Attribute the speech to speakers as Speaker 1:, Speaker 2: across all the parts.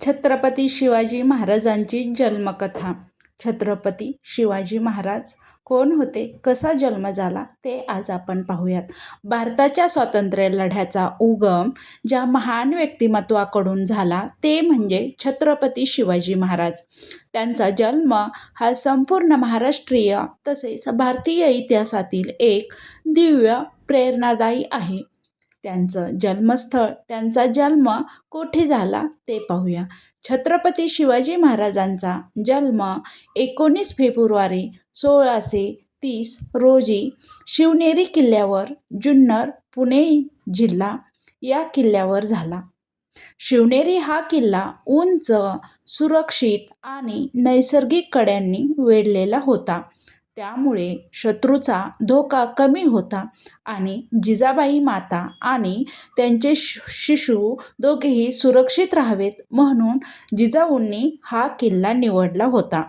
Speaker 1: छत्रपती शिवाजी महाराजांची जन्मकथा. छत्रपती शिवाजी महाराज कोण होते? कसा जन्म झाला? ते आज आपण पाहूयात. भारताच्या स्वातंत्र्य लढ्याचा उगम ज्या महान व्यक्तिमत्वाकडून झाला ते म्हणजे छत्रपती शिवाजी महाराज. त्यांचा जन्म हा संपूर्ण महाराष्ट्रीय तसेच भारतीय इतिहासातील एक दिव्य प्रेरणादायी आहे. त्यांचं जन्मस्थळ त्यांचा जन्म कोठे झाला ते पाहूया. छत्रपती शिवाजी महाराजांचा जन्म एकोणीस फेब्रुवारी सोळाशे तीस रोजी शिवनेरी किल्ल्यावर जुन्नर पुणे जिल्हा या किल्ल्यावर झाला. शिवनेरी हा किल्ला उंच सुरक्षित आणि नैसर्गिक कड्यांनी वेढलेला होता. त्यामुळे शत्रूचा धोका कमी होता आणि जिजाबाई माता आणि त्यांचे शिशू दोघेही सुरक्षित राहावेत म्हणून जिजाऊंनी हा किल्ला निवडला होता.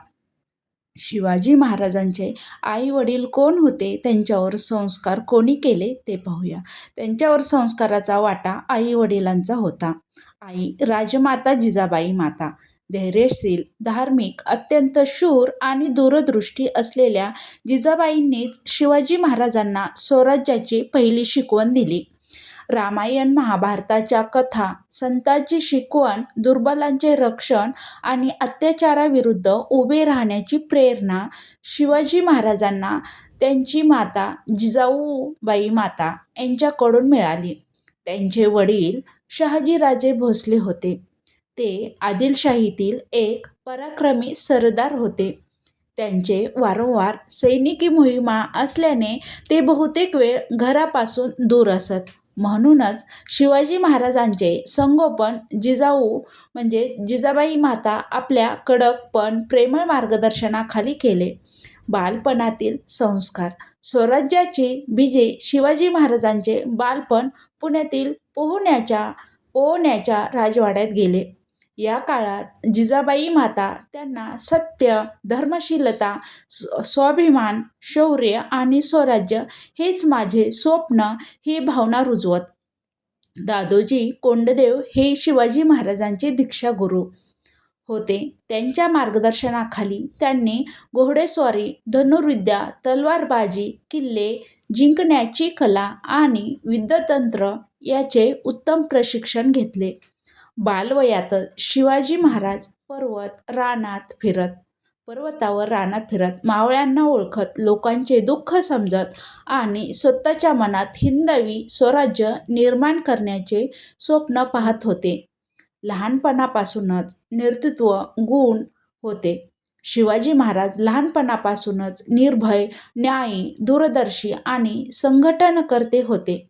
Speaker 1: शिवाजी महाराजांचे आई वडील कोण होते? त्यांच्यावर संस्कार कोणी केले ते पाहूया. त्यांच्यावर संस्काराचा वाटा आई वडिलांचा होता. आई राजमाता जिजाबाई माता. धैर्यशील धार्मिक अत्यंत शूर आणि दूरदृष्टी असलेल्या जिजाबाईंनीच शिवाजी महाराजांना स्वराज्याची पहिली शिकवण दिली. रामायण महाभारताच्या कथा संतांची शिकवण दुर्बलांचे रक्षण आणि अत्याचाराविरुद्ध उभे राहण्याची प्रेरणा शिवाजी महाराजांना त्यांची माता जिजाऊबाई माता यांच्याकडून मिळाली. त्यांचे वडील शहाजीराजे भोसले होते. ते आदिलशाहीतील एक पराक्रमी सरदार होते. त्यांचे वारंवार सैनिकी मोहिमा असल्याने ते बहुतेक वेळ घरापासून दूर असत. म्हणूनच शिवाजी महाराजांचे संगोपन जिजाऊ म्हणजे जिजाबाई माता आपल्या कडक पण प्रेमळ मार्गदर्शनाखाली केले. बालपणातील संस्कार स्वराज्याची बीजे शिवाजी महाराजांचे बालपण पुण्यातील पोहण्याच्या पोहण्याच्या राजवाड्यात गेले. या काळात जिजाबाई माता त्यांना सत्य धर्मशीलता स्वाभिमान शौर्य आणि स्वराज्य हेच माझे स्वप्न ही भावना रुजवत. दादोजी कोंडदेव हे शिवाजी महाराजांचे दीक्षागुरू होते. त्यांच्या मार्गदर्शनाखाली त्यांनी घोडेस्वारी धनुर्विद्या तलवारबाजी किल्ले जिंकण्याची कला आणि विद्यतंत्र याचे उत्तम प्रशिक्षण घेतले. बालवयातच शिवाजी महाराज पर्वत रानात फिरत पर्वतावर रानात फिरत मावळ्यांना ओळखत लोकांचे दुःख समजत आणि स्वतःच्या मनात हिंदवी स्वराज्य निर्माण करण्याचे स्वप्न पाहत होते. लहानपणापासूनच नेतृत्व गुण होते. शिवाजी महाराज लहानपणापासूनच निर्भय न्यायी दूरदर्शी आणि संघटनकर्ते होते.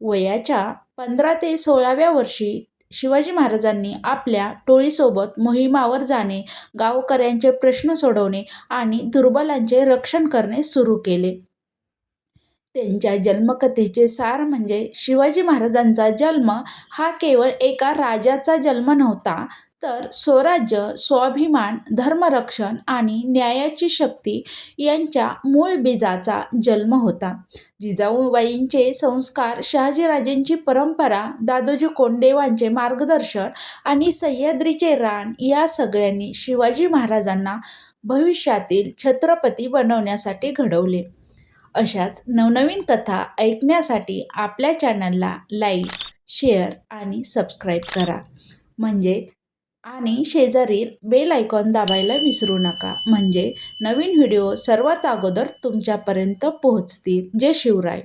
Speaker 1: वयाच्या पंधरा ते सोळाव्या वर्षी शिवाजी महाराजांनी आपल्या टोळीसोबत मोहिमावर जाणे गावकऱ्यांचे प्रश्न सोडवणे आणि दुर्बलांचे रक्षण करणे सुरू केले. त्यांच्या जन्मकथेचे सार म्हणजे शिवाजी महाराजांचा जन्म हा केवळ एका राजाचा जन्म नव्हता तर स्वराज्य स्वाभिमान धर्मरक्षण आणि न्यायाची शक्ती यांच्या मूळ बीजाचा जन्म होता. जिजाऊबाईंचे संस्कार शहाजीराजेंची परंपरा दादोजी कोंडदेवांचे मार्गदर्शन आणि सह्याद्रीचे रान या सगळ्यांनी शिवाजी महाराजांना भविष्यातील छत्रपती बनवण्यासाठी घडवले. अशाच नवनवीन कथा ऐकण्यासाठी आपल्या चॅनलला लाईक शेअर आणि सबस्क्राईब करा. म्हणजे आणि शेजारील बेल आयकॉन दाबायला विसरू नका. म्हणजे नवीन व्हिडिओ सर्वात अगोदर तुमच्यापर्यंत पोहोचतील. जय शिवराय.